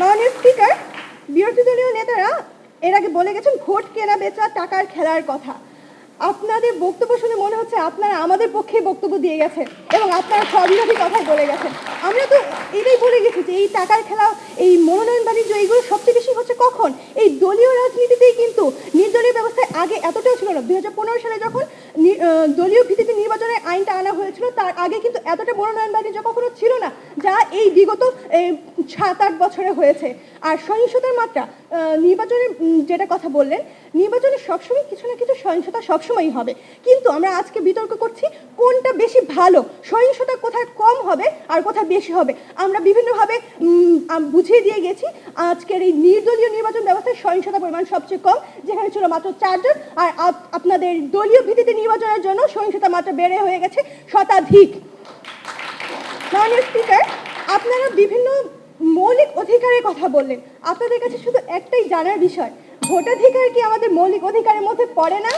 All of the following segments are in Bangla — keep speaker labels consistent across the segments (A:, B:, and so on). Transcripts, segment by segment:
A: মাননীয় স্পিকার বিরোধী দলীয় নেতারা এর আগে বলে গেছেন, ভোট কেনা, বেচা, টাকার খেলার কথা। আপনাদের বক্তব্য শুনে মনে হচ্ছে আপনারা আমাদের পক্ষে বক্তব্য দিয়ে গেছেন এবং আপনারা স্ববিরোধী কথাই বলে গেছেন। আমরা তো এটাই বলে গেছি যে এই টাকার খেলা, এই মনোনয়ন বাণিজ্য, এইগুলো সবচেয়ে বেশি হচ্ছে কখন? এই দলীয় রাজনীতিতেই কিন্তু নির্দলীয় ব্যবস্থায় আগে এতটাও ছিল না। দুই হাজার পনেরো সালে যখন দলীয় ভিত্তিতে নির্বাচনের আইনটা আনা হয়েছিল, তার আগে কিন্তু এতটা মনোনয়ন বাণিজ্য কখনো ছিল না, যা এই বিগত সাত আট বছরে হয়েছে। আর সহিংসতার মাত্রা আহ, নির্বাচনে যেটা কথা বললেন নির্বাচনে সবসময় কিছু না কিছু সহিংসতা সবসময়ই হবে। কিন্তু আমরা আজকে বিতর্ক করছি কোনটা বেশি ভালো সহিংসতা কোথায় কম হবে আর কোথায় বেশি হবে? আমরা বিভিন্নভাবে বুঝিয়ে দিয়ে গেছি আজকের এই নির্দলীয় নির্বাচন ব্যবস্থায় সহিংসতার পরিমাণ সবচেয়ে কম যেখানে ছিল মাত্র চারজন আর আপ- আপনাদের দলীয় ভিত্তিতে নির্বাচনের জন্য সহিংসতা মাত্রা বেড়ে হয়ে গেছে শতাধিক। স্পিকার আপনারা বিভিন্ন মৌলিক অধিকারের কথা বললেন। আপনাদের কাছে শুধু একটাই জানার বিষয়, ভোটাধিকার কি আমাদের মৌলিক অধিকারের মধ্যে পড়ে না?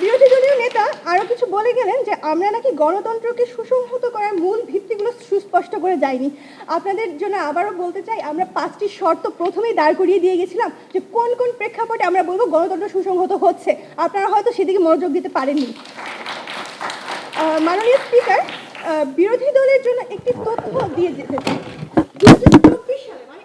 A: বিরোধী দলীয় নেতা আরও কিছু বলে গেলেন যে, আমরা নাকি গণতন্ত্রকে সুসংহত করার মূল ভিত্তিগুলো সুস্পষ্ট করে যাইনি আপনাদের জন্য আবারও বলতে চাই, আমরা পাঁচটি শর্ত প্রথমেই দাঁড় করিয়ে দিয়ে গেছিলাম যে, কোন কোন প্রেক্ষাপটে আমরা বলব গণতন্ত্র সুসংহত হচ্ছে। আপনারা হয়তো সেদিকে মনোযোগ দিতে পারেননি। মাননীয় স্পিকার বিরোধী দলের জন্য একটি তথ্য দিয়ে যেতে দু হাজার চব্বিশ মানে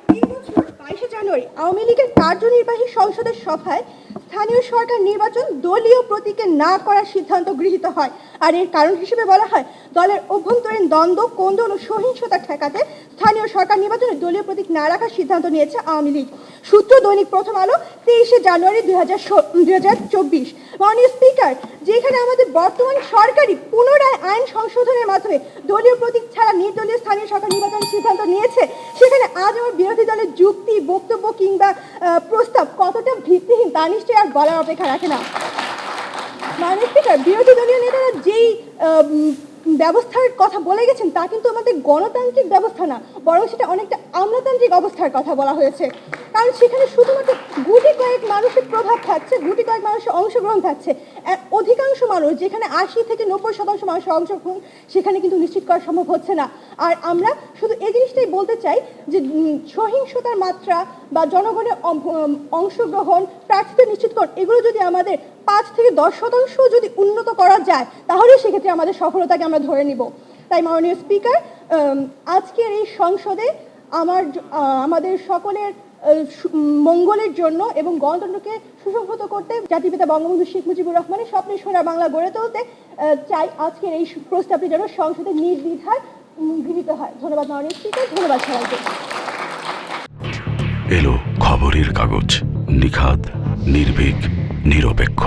A: বাইশে জানুয়ারি, আওয়ামী লীগের কার্যনির্বাহী সংসদের সভায় স্থানীয় সরকার নির্বাচন দলীয় প্রতীকে না করার সিদ্ধান্ত গৃহীত হয়। আর এর কারণ হিসেবে বলা হয়, দলের অভ্যন্তরীণ দ্বন্দ্ব, কোন্দল ও সহিংসতা ঠেকাতে স্থানীয় সরকার নির্বাচনে দলীয় প্রতীক না রাখার সিদ্ধান্ত নিয়েছে আওয়ামী লীগ। সূত্র দৈনিক প্রথম আলো তেইশে জানুয়ারি দুই হাজার চব্বিশ। মাননীয় স্পিকার, যেখানে আমাদের বর্তমান সরকারি পুনরায় আইন সংশোধনের মাধ্যমে দলীয় প্রতীক ছাড়া নির্দলীয় স্থানীয় সরকার নির্বাচনের সিদ্ধান্ত নিয়েছে, সেখানে আজ আমার বিরোধী দলের যুক্তি, বক্তব্য কিংবা প্রস্তাব কতটা ভিত্তিহীন তা নিশ্চয়ই আর বলার অপেক্ষা রাখে না। মাননীয় স্পিকার, বিরোধী দলীয় নেতারা যেই ব্যবস্থার কথা বলে গেছেন, তা কিন্তু আমাদের গণতান্ত্রিক ব্যবস্থা না, বরং সেটা অনেকটা আমলাতান্ত্রিক অবস্থার কথা বলা হয়েছে। কারণ সেখানে শুধুমাত্র গুটি কয়েক মানুষের প্রভাব থাকছে, গুটি কয়েক মানুষের অংশগ্রহণ থাকছে। অধিকাংশ মানুষ, যেখানে আশি থেকে নব্বই শতাংশ মানুষের অংশগ্রহণ, সেখানে কিন্তু নিশ্চিত করা সম্ভব হচ্ছে না। আর আমরা শুধু এই জিনিসটাই বলতে চাই যে সহিংসতার মাত্রা বা জনগণের অংশগ্রহণ, প্রার্থীদের নিশ্চিতকরণ, এগুলো যদি আমাদের পাঁচ থেকে দশ শতাংশ যদি উন্নত করা যায়, তাহলে সেক্ষেত্রে আমাদের সফলতাকে আমরা ধরে নিব। তাই মাননীয় স্পিকার আজকের এই সংসদে আমার আমাদের সকলের মঙ্গলের জন্য এবং গণতন্ত্রকে সুসংহত করতে জাতিপিতা বঙ্গবন্ধু শেখ মুজিবুর রহমানের স্বপ্নের সোনা বাংলা গড়ে তুলতে চাই আজকের এই প্রস্তাবটি যেন সংসদে নির্দ্বিধায় গৃহীত হয়। ধন্যবাদ স্পিকার, ধন্যবাদ সবাইকে।
B: এলো খবরের কাগজ নিখাত নির্ভীক, নিরপেক্ষ।